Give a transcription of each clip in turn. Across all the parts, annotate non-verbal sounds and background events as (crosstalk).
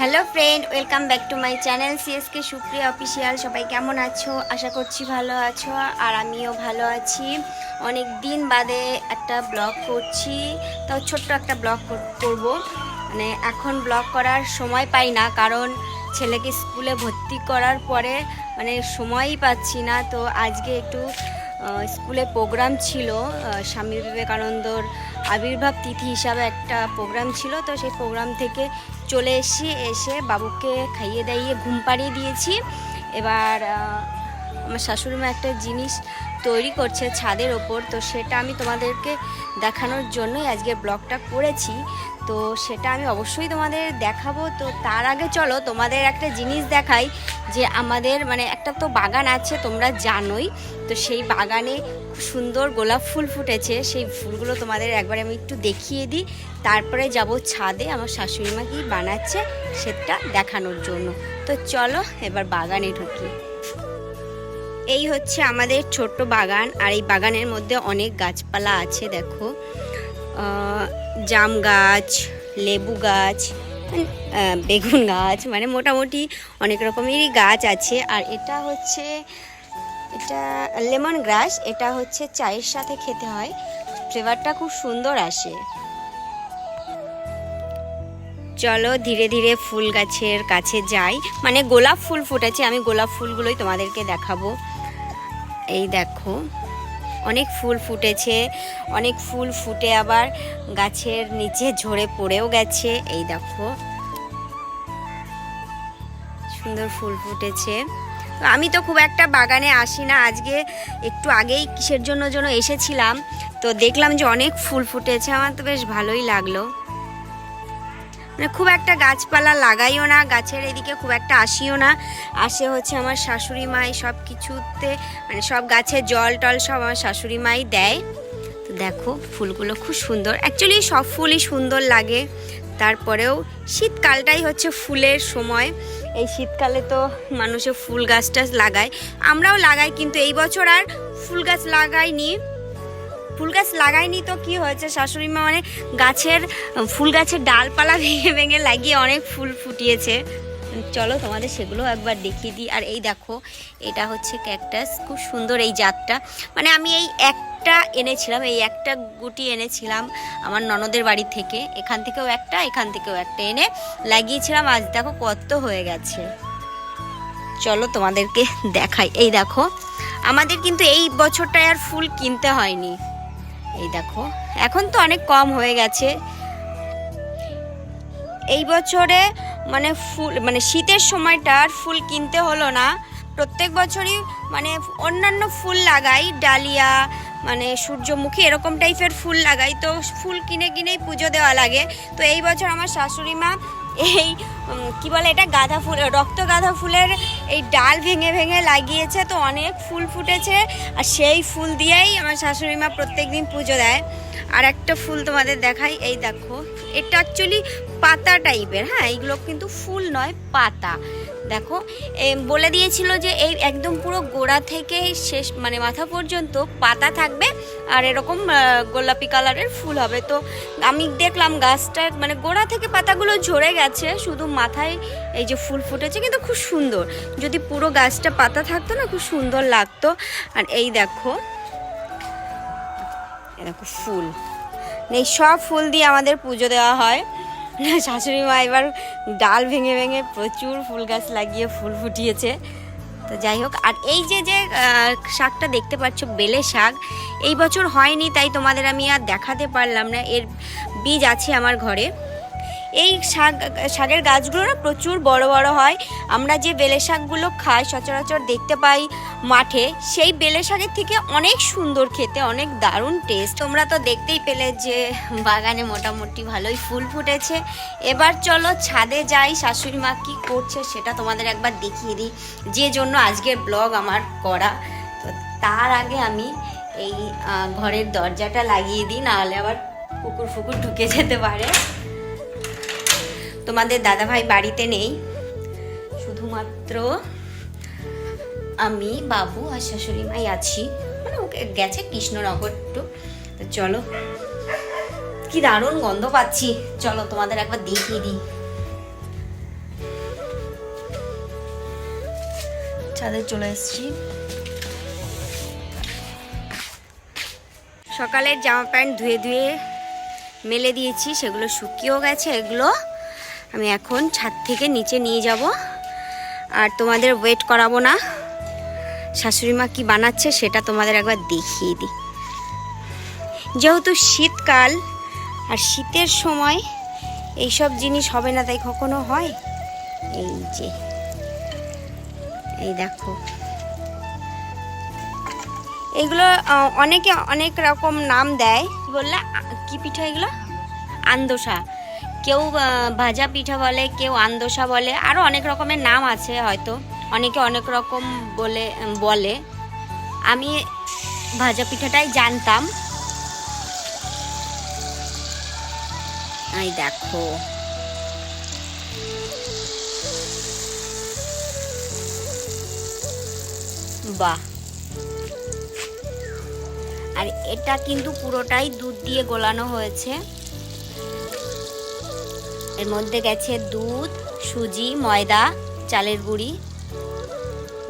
Hello friend welcome back to my channel CSK Supriya official সবাই কেমন আছো? আশা করছি ভালো আছো, আর আমিও ভালো আছি। অনেক দিন বাদে একটা ব্লগ করছি। তাও ছোট্ট একটা ব্লগ করব। মানে এখন ব্লগ করার সময় পাই না, কারণ ছেলেকে স্কুলে ভর্তি করার পরে মানে সময়ই পাচ্ছি না। তো আজকে একটু স্কুলে প্রোগ্রাম ছিল। স্বামী বিবেকানন্দর আবির্ভাব তিথি হিসাবে একটা প্রোগ্রাম ছিল। তো সেই প্রোগ্রাম থেকে চলে এসেছি এসে বাবুকে খাইয়ে দাইয়ে ঘুম পাড়িয়ে দিয়েছি। এবার আমার শাশুড়ি মা একটা জিনিস তৈরি করছে ছাদের ওপর, তো সেটা আমি তোমাদেরকে দেখানোর জন্যই আজকে ব্লগটা করেছি। তো সেটা আমি অবশ্যই তোমাদের দেখাবো। তো তার আগে চলো, তোমাদের একটা জিনিস দেখাই, যে আমাদের মানে একটা তো বাগান আছে, তোমরা জানোই। তো সেই বাগানে সুন্দর গোলাপ ফুল ফুটেছে, সেই ফুলগুলো তোমাদের একবার আমি একটু দেখিয়ে দিই। তারপরে যাব ছাদে, আমার শাশুড়ি মা কি বানাচ্ছে সেটা দেখানোর জন্য। তো চলো এবার বাগানে ঢুকি। এই হচ্ছে আমাদের ছোট্ট বাগান, আর এই বাগানের মধ্যে অনেক গাছপালা আছে, দেখো। জাম গাছ, লেবু গাছ বেগুন গাছ মানে মোটামুটি অনেক রকমেরই গাছ আছে। আর এটা হচ্ছে এটা লেমন গ্রাস, এটা হচ্ছে চায়ের সাথে খেতে হয়। ফ্লেভারটা খুব সুন্দর আসে। চলো ধীরে ধীরে ফুল গাছের কাছে যাই। মানে গোলাপ ফুল ফুটেছে, আমি গোলাপ ফুলগুলোই তোমাদেরকে দেখাবো। এই দেখো, অনেক ফুল ফুটেছে, অনেক ফুল ফুটে আবার গাছের নিচে ঝরে পড়েও গেছে। এই দেখো, সুন্দর ফুল ফুটেছে। তো আমি তো খুব একটা বাগানে আসি না। আজকে একটু আগেই কিসের জন্য যেন এসেছিলাম। তো দেখলাম যে অনেক ফুল ফুটেছে। আমার তো বেশ ভালোই লাগল। মানে খুব একটা গাছপালা লাগাইও না, গাছের এদিকে খুব একটা আসিও না। আসে হচ্ছে আমার শাশুড়ি মাই সব কিছুতে মানে সব গাছে জল টল সব আমার শাশুড়ি মাই দেয়। তো দেখো, ফুলগুলো খুব সুন্দর। অ্যাকচুয়ালি সব ফুলই সুন্দর লাগে। তারপরেও শীতকালটাই হচ্ছে ফুলের সময়। এই শীতকালে তো মানুষে ফুল গাছ টাছ লাগায়। আমরাও লাগাই, কিন্তু এই বছর আর ফুল গাছ লাগাইনি। ফুল গাছ লাগাইনি তো কি হয়েছে? শাশুড়ি মা মানে গাছের, ফুল গাছের ডালপালা ভেঙে ভেঙে লাগিয়ে অনেক ফুল ফুটিয়েছে। চলো তোমাদের সেগুলো একবার দেখিয়ে দিই। আর এই দেখো, এটা হচ্ছে ক্যাকটাস খুব সুন্দর এই জাতটা। মানে আমি এই একটা এনেছিলাম, এই একটা গুটি এনেছিলাম আমার ননদের বাড়ি থেকে। এখান থেকেও একটা, এখান থেকেও একটা এনে লাগিয়েছিলাম। আজ দেখো কত হয়ে গেছে। চলো তোমাদেরকে দেখাই। এই দেখো, আমাদের কিন্তু এই বছরটায় আর ফুল কিনতে হয়নি। এই দেখো, এখন তো অনেক কম হয়ে গেছে। এই বছরে মানে ফুল মানে শীতের সময়টা আর ফুল কিনতে হলো না। প্রত্যেক বছরই মানে অন্যান্য ফুল লাগাই, ডালিয়া মানে সূর্যমুখী, এরকম টাইপের ফুল লাগাই। তো ফুল কিনে কিনেই পুজো দেওয়া লাগে। তো এই বছর আমার শাশুড়ি মা এই কি বলে এটা? গাঁদা ফুল, রক্ত গাঁদা ফুলের এই ডাল ভেঙে ভেঙে লাগিয়েছে। তো অনেক ফুল ফুটেছে। আর সেই ফুল দিয়েই আমার শাশুড়ি মা প্রত্যেক দিন পুজো দেয়। আর একটা ফুল তোমাদের দেখাই, এই দেখো। এটা অ্যাকচুয়ালি পাতা টাইপের হ্যাঁ এইগুলো কিন্তু ফুল নয়, পাতা। দেখো বলে দিয়েছিল যে এই একদম পুরো গোড়া থেকে শেষ মানে মাথা পর্যন্ত পাতা থাকবে আর এরকম গোলাপি কালারের ফুল হবে। তো আমি দেখলাম গাছটা মানে গোড়া থেকে পাতাগুলো ঝরে গেছে, শুধু মাথায় এই যে ফুল ফুটেছে, কিন্তু খুব সুন্দর। যদি পুরো গাছটা পাতা থাকতো না, খুব সুন্দর লাগতো। আর এই দেখো দেখো ফুল। এই সব ফুল দিয়ে আমাদের পুজো দেওয়া হয়। শাশুড়ি মা এবার ডাল ভেঙে ভেঙে প্রচুর ফুল গাছ লাগিয়ে ফুল ফুটিয়েছে। তো যাই হোক, আর এই যে যে শাকটা দেখতে পাচ্ছ, বেলে শাক, এই বছর হয়নি, তাই তোমাদের আমি আর দেখাতে পারলাম না। এর বীজ আছে আমার ঘরে। এই শাক, শাকের গাছগুলো না প্রচুর বড় বড় হয়। আমরা যে বেলে শাকগুলো খাই, সচরাচর দেখতে পাই মাঠে, সেই বেলে শাকের থেকে অনেক সুন্দর খেতে, অনেক দারুণ টেস্ট তোমরা তো দেখতেই পেলে যে বাগানে মোটামুটি ভালোই ফুল ফুটেছে। এবার চলো ছাদে যাই, শাশুড়ি মা কী করছে সেটা তোমাদের একবার দেখিয়ে দিই। যে জন্য আজকের ব্লগ আমার করা। তো তার আগে আমি এই ঘরের দরজাটা লাগিয়ে দিই, নাহলে আবার কুকুর ফুকুর ঢুকে যেতে পারে। তোমাদের দাদাভাই বাড়িতে নেই। শুধুমাত্র আমি, বাবু আর শাশুড়ি মাই আছি। মানে ওকে গেছে কৃষ্ণনগর টু তো চলো। কি দারুণ গন্ধ পাচ্ছি। চলো তোমাদের একবার দেখিয়ে দিই। ছাদে চলে এসেছি। সকালের জামা প্যান্ট ধুয়ে ধুয়ে মেলে দিয়েছি। সেগুলো শুকিয়েও গেছে। এগুলো আমি এখন ছাদ থেকে নিচে নিয়ে যাব। আর তোমাদের ওয়েট করাবো না। শাশুড়ি মা কী বানাচ্ছে সেটা তোমাদের একবার দেখিয়ে দিই। যেহেতু শীতকাল, আর শীতের সময় এইসব জিনিস হবে না, তাই কখনো হয়? এই যে। এই দেখো। এগুলো অনেকে অনেক রকম নাম দেয়। বললে? কি পিঠা এগুলো? আন্দোসা। কেউ ভাজা পিঠা বলে, কেউ আন্দোসা বলে আরও অনেক রকমের নাম আছে হয়তো। অনেকে অনেক রকম বলে বলে। আমি ভাজা পিঠাটাই জানতাম। এই দেখো। বাহ। আর এটা কিন্তু পুরোটাই দুধ দিয়ে গোলানো হয়েছে। এর মধ্যে গেছে দুধ, সুজি, ময়দা, চালের গুঁড়ি।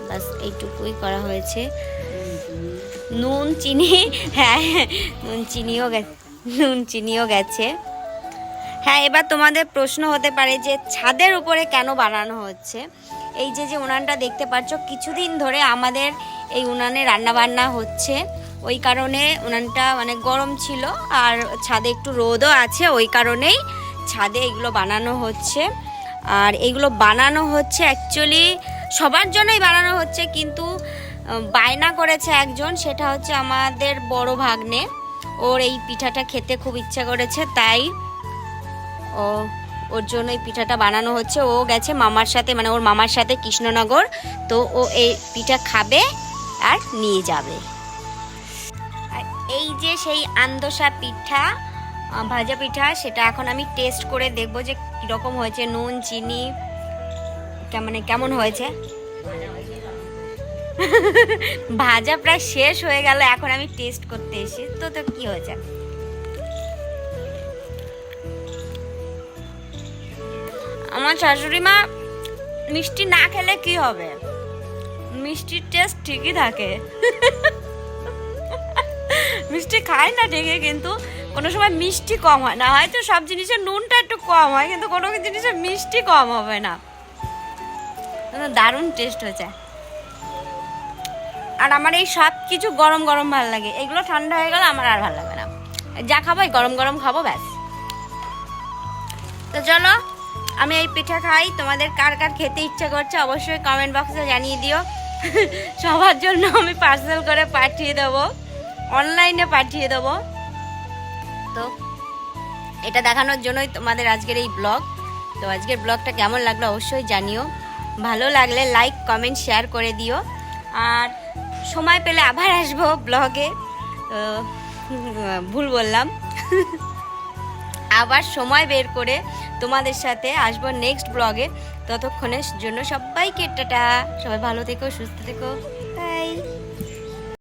বাস, এইটুকুই করা হয়েছে। নুন, চিনি হ্যাঁ নুন চিনিও গেছে নুন চিনিও গেছে। হ্যাঁ এবার তোমাদের প্রশ্ন হতে পারে যে ছাদের উপরে কেন বানানো হচ্ছে? এই যে যে উনানটা দেখতে পাচ্ছ, কিছুদিন ধরে আমাদের এই উনানে রান্না বান্না হচ্ছে। ওই কারণে উনানটা মানে গরম ছিল, আর ছাদে একটু রোদও আছে, ওই কারণেই ছাদে এগুলো বানানো হচ্ছে। আর এগুলো বানানো হচ্ছে অ্যাকচুয়ালি সবার জন্যই বানানো হচ্ছে কিন্তু বায়না করেছে একজন, সেটা হচ্ছে আমাদের বড় ভাগ্নে। ওর এই পিঠাটা খেতে খুব ইচ্ছা করেছে, তাই ও, ওর জন্য এই পিঠাটা বানানো হচ্ছে। ও গেছে মামার সাথে মানে ওর মামার সাথে কৃষ্ণনগর, তো ও এই পিঠা খাবে আর নিয়ে যাবে। আর এই যে সেই আন্দোসা পিঠা ভাজা পিঠা, সেটা এখন আমি টেস্ট করে দেখব যে কীরকম হয়েছে, নুন, চিনি মানে কেমন হয়েছে। (laughs) ভাজা প্রায় শেষ হয়ে গেল, এখন আমি টেস্ট করতে এসে তো তো কি হয়েছে? আমার শাশুড়ি মা মিষ্টি না খেলে কি হবে? মিষ্টির টেস্ট ঠিকই থাকে। (laughs) মিষ্টি খায় না ঠিকই, কিন্তু কোনো সময় মিষ্টি কম হয়। না হয়তো সব জিনিসের নুনটা একটু কম হয়, কিন্তু কোনো জিনিসের মিষ্টি কম হবে না। দারুণ টেস্ট হয়েছে। আর আমার এই সব কিছু গরম গরম ভালো লাগে। এগুলো ঠান্ডা হয়ে গেলে আমার আর ভালো লাগবে না। যা খাব গরম গরম খাব, ব্যাস। তো চলো, আমি এই পিঠা খাই। তোমাদের কার কার খেতে ইচ্ছা করছে অবশ্যই কমেন্ট বক্সে জানিয়ে দিও। সবার জন্য আমি পার্সেল করে পাঠিয়ে দেবো। অনলাইনে পাঠিয়ে দেবো। তো এটা দেখানোর জন্যই তোমাদের আজকের এই ব্লগ। তো আজকের ব্লগটা কেমন লাগল অবশ্যই জানিও। ভালো লাগলে লাইক কমেন্ট শেয়ার করে দিও। আর সময় পেলে আবার আসব ব্লগে। ভুল বললাম। আবার সময় বের করে তোমাদের সাথে আসব নেক্সট ব্লগে। ততক্ষণের জন্য সবাইকে টাটা। সবাই ভালো থেকো, সুস্থ থেকো।